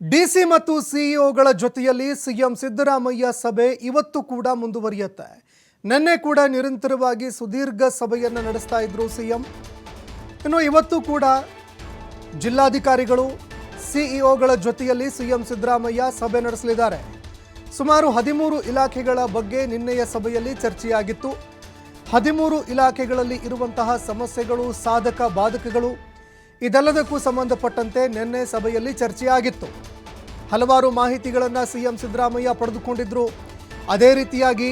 DC ಮತ್ತು ಸಿಇಒಗಳ ಜೊತೆಯಲ್ಲಿ CM Siddaramaiah ಸಭೆ ಇವತ್ತು ಕೂಡ ಮುಂದುವರಿಯುತ್ತೆ. ನಿನ್ನೆ ಕೂಡ ನಿರಂತರವಾಗಿ ಸುದೀರ್ಘ ಸಭೆಯನ್ನು ನಡೆಸ್ತಾ ಇದ್ರು ಸಿಎಂ ಇನ್ನು ಇವತ್ತು ಕೂಡ ಜಿಲ್ಲಾಧಿಕಾರಿಗಳು ಸಿಇಒಗಳ ಜೊತೆಯಲ್ಲಿ ಸಿಎಂ ಸಿದ್ದರಾಮಯ್ಯ ಸಭೆ ನಡೆಸಲಿದ್ದಾರೆ. ಸುಮಾರು ಹದಿಮೂರು ಇಲಾಖೆಗಳ ಬಗ್ಗೆ ನಿನ್ನೆಯ ಸಭೆಯಲ್ಲಿ ಚರ್ಚೆಯಾಗಿತ್ತು. ಹದಿಮೂರು ಇಲಾಖೆಗಳಲ್ಲಿ ಇರುವಂತಹ ಸಮಸ್ಯೆಗಳು, ಸಾಧಕ ಬಾಧಕಗಳು ಇದೆಲ್ಲದಕ್ಕೂ ಸಂಬಂಧಪಟ್ಟಂತೆ ನಿನ್ನೆ ಸಭೆಯಲ್ಲಿ ಚರ್ಚೆಯಾಗಿತ್ತು. ಹಲವಾರು ಮಾಹಿತಿಗಳನ್ನು ಸಿಎಂ ಸಿದ್ದರಾಮಯ್ಯ ಪಡೆದುಕೊಂಡಿದ್ರು. ಅದೇ ರೀತಿಯಾಗಿ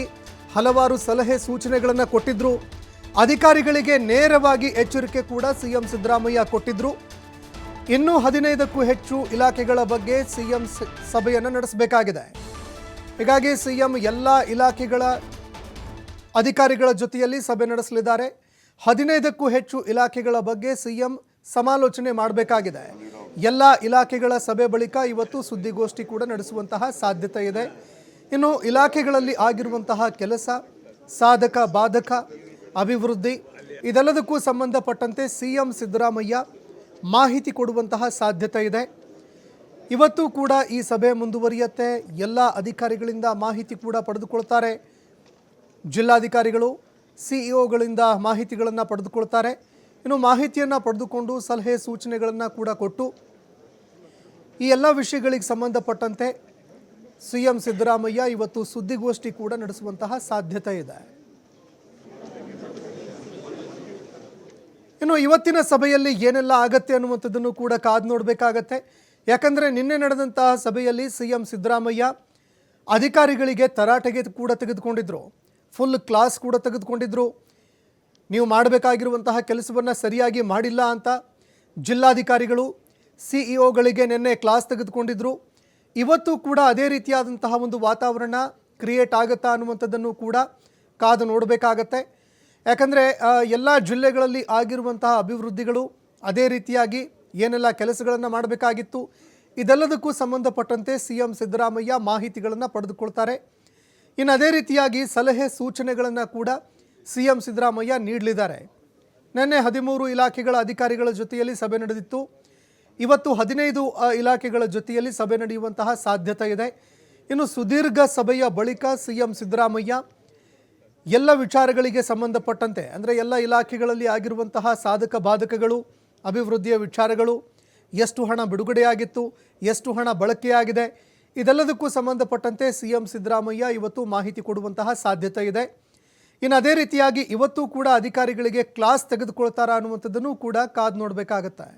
ಹಲವಾರು ಸಲಹೆ ಸೂಚನೆಗಳನ್ನು ಕೊಟ್ಟಿದ್ರು. ಅಧಿಕಾರಿಗಳಿಗೆ ನೇರವಾಗಿ ಎಚ್ಚರಿಕೆ ಕೂಡ ಸಿಎಂ ಸಿದ್ದರಾಮಯ್ಯ ಕೊಟ್ಟಿದ್ರು. ಇನ್ನೂ ಹದಿನೈದಕ್ಕೂ ಹೆಚ್ಚು ಇಲಾಖೆಗಳ ಬಗ್ಗೆ ಸಿಎಂ ಸಭೆಯನ್ನು ನಡೆಸಬೇಕಾಗಿದೆ. ಹೀಗಾಗಿ ಸಿಎಂ ಎಲ್ಲ ಇಲಾಖೆಗಳ ಅಧಿಕಾರಿಗಳ ಜೊತೆಯಲ್ಲಿ ಸಭೆ ನಡೆಸಲಿದ್ದಾರೆ. ಹದಿನೈದಕ್ಕೂ ಹೆಚ್ಚು ಇಲಾಖೆಗಳ ಬಗ್ಗೆ ಸಿಎಂ ಸಮಾಲೋಚನೆ ಮಾಡಬೇಕಾಗಿದೆ. ಎಲ್ಲ ಇಲಾಖೆಗಳ ಸಭೆ ಬಳಿಕ ಇವತ್ತು ಸುದ್ದಿಗೋಷ್ಠಿ ಕೂಡ ನಡೆಸುವಂತಹ ಸಾಧ್ಯತೆ ಇದೆ. ಇನ್ನು ಇಲಾಖೆಗಳಲ್ಲಿ ಆಗಿರುವಂತಹ ಕೆಲಸ, ಸಾಧಕ, ಬಾಧಕ, ಅಭಿವೃದ್ಧಿ ಇದೆಲ್ಲದಕ್ಕೂ ಸಂಬಂಧಪಟ್ಟಂತೆ ಸಿಎಂ ಸಿದ್ದರಾಮಯ್ಯ ಮಾಹಿತಿ ಕೊಡುವಂತಹ ಸಾಧ್ಯತೆ ಇದೆ. ಇವತ್ತು ಕೂಡ ಈ ಸಭೆ ಮುಂದುವರಿಯುತ್ತೆ. ಎಲ್ಲ ಅಧಿಕಾರಿಗಳಿಂದ ಮಾಹಿತಿ ಕೂಡ ಪಡೆದುಕೊಳ್ತಾರೆ. ಜಿಲ್ಲಾಧಿಕಾರಿಗಳು, ಸಿಇಒಗಳಿಂದ ಮಾಹಿತಿಗಳನ್ನು ಪಡೆದುಕೊಳ್ತಾರೆ. ಇನ್ನು ಮಾಹಿತಿಯನ್ನು ಪಡೆದುಕೊಂಡು ಸಲಹೆ ಸೂಚನೆಗಳನ್ನು ಕೂಡ ಕೊಟ್ಟು ಈ ಎಲ್ಲ ವಿಷಯಗಳಿಗೆ ಸಂಬಂಧಪಟ್ಟಂತೆ ಸಿ ಎಂ ಸಿದ್ದರಾಮಯ್ಯ ಇವತ್ತು ಸುದ್ದಿಗೋಷ್ಠಿ ಕೂಡ ನಡೆಸುವಂತಹ ಸಾಧ್ಯತೆ ಇದೆ. ಇನ್ನು ಇವತ್ತಿನ ಸಭೆಯಲ್ಲಿ ಏನೆಲ್ಲ ಆಗತ್ತೆ ಅನ್ನುವಂಥದ್ದನ್ನು ಕೂಡ ಕಾದು ನೋಡಬೇಕಾಗತ್ತೆ. ಯಾಕಂದರೆ ನಿನ್ನೆ ನಡೆದಂತಹ ಸಭೆಯಲ್ಲಿ ಸಿ ಎಂ ಸಿದ್ದರಾಮಯ್ಯ ಅಧಿಕಾರಿಗಳಿಗೆ ತರಾಟೆಗೆ ಕೂಡ ತೆಗೆದುಕೊಂಡಿದ್ರು. ಫುಲ್ ಕ್ಲಾಸ್ ಕೂಡ ತೆಗೆದುಕೊಂಡಿದ್ರು. ನೀವು ಮಾಡಬೇಕಾಗಿರುವಂತಹ ಕೆಲಸವನ್ನು ಸರಿಯಾಗಿ ಮಾಡಿಲ್ಲ ಅಂತ ಜಿಲ್ಲಾಧಿಕಾರಿಗಳು, ಸಿಇಒಗಳಿಗೆ ನಿನ್ನೆ ಕ್ಲಾಸ್ ತೆಗೆದುಕೊಂಡಿದ್ದರು ಇವತ್ತು ಕೂಡ ಅದೇ ರೀತಿಯಾದಂತಹ ಒಂದು ವಾತಾವರಣ ಕ್ರಿಯೇಟ್ ಆಗುತ್ತಾ ಅನ್ನುವಂಥದ್ದನ್ನು ಕೂಡ ಕಾದು ನೋಡಬೇಕಾಗತ್ತೆ. ಯಾಕಂದರೆ ಎಲ್ಲ ಜಿಲ್ಲೆಗಳಲ್ಲಿ ಆಗಿರುವಂತಹ ಅಭಿವೃದ್ಧಿಗಳು ಅದೇ ರೀತಿಯಾಗಿ ಏನೆಲ್ಲ ಕೆಲಸಗಳನ್ನು ಮಾಡಬೇಕಾಗಿತ್ತು. ಇದೆಲ್ಲದಕ್ಕೂ ಸಂಬಂಧಪಟ್ಟಂತೆ ಸಿ ಎಂ ಸಿದ್ದರಾಮಯ್ಯ ಮಾಹಿತಿಗಳನ್ನು ಪಡೆದುಕೊಳ್ತಾರೆ. ಇನ್ನು ಅದೇ ರೀತಿಯಾಗಿ ಸಲಹೆ ಸೂಚನೆಗಳನ್ನು ಕೂಡ ಸಿ ಎಂ ಸಿದ್ದರಾಮಯ್ಯ ನೀಡಲಿದ್ದಾರೆ. ನಿನ್ನೆ ಹದಿಮೂರು ಇಲಾಖೆಗಳ ಅಧಿಕಾರಿಗಳ ಜೊತೆಯಲ್ಲಿ ಸಭೆ ನಡೆದಿತ್ತು. ಇವತ್ತು ಹದಿನೈದು ಇಲಾಖೆಗಳ ಜೊತೆಯಲ್ಲಿ ಸಭೆ ನಡೆಯುವಂತಹ ಸಾಧ್ಯತೆ ಇದೆ. ಇನ್ನು ಸುದೀರ್ಘ ಸಭೆಯ ಬಳಿಕ ಸಿಎಂ ಸಿದ್ದರಾಮಯ್ಯ ಎಲ್ಲ ವಿಚಾರಗಳಿಗೆ ಸಂಬಂಧಪಟ್ಟಂತೆ, ಅಂದರೆ ಎಲ್ಲ ಇಲಾಖೆಗಳಲ್ಲಿ ಆಗಿರುವಂತಹ ಸಾಧಕ ಬಾಧಕಗಳು, ಅಭಿವೃದ್ಧಿಯ ವಿಚಾರಗಳು, ಎಷ್ಟು ಹಣ ಬಿಡುಗಡೆಯಾಗಿತ್ತು, ಎಷ್ಟು ಹಣ ಬಳಕೆಯಾಗಿದೆ, ಇದೆಲ್ಲದಕ್ಕೂ ಸಂಬಂಧಪಟ್ಟಂತೆ ಸಿ ಎಂ ಸಿದ್ದರಾಮಯ್ಯ ಇವತ್ತು ಮಾಹಿತಿ ಕೊಡುವಂತಹ ಸಾಧ್ಯತೆ ಇದೆ. ಇನ್ನು ಅದೇ ರೀತಿಯಾಗಿ ಇವತ್ತು ಕೂಡ ಅಧಿಕಾರಿಗಳಿಗೆ ಕ್ಲಾಸ್ ತೆಗೆದುಕೊಳ್ತಾರ ಅನ್ನುವಂಥದ್ದನ್ನು ಕೂಡ ಕಾದು ನೋಡಬೇಕಾಗತ್ತೆ.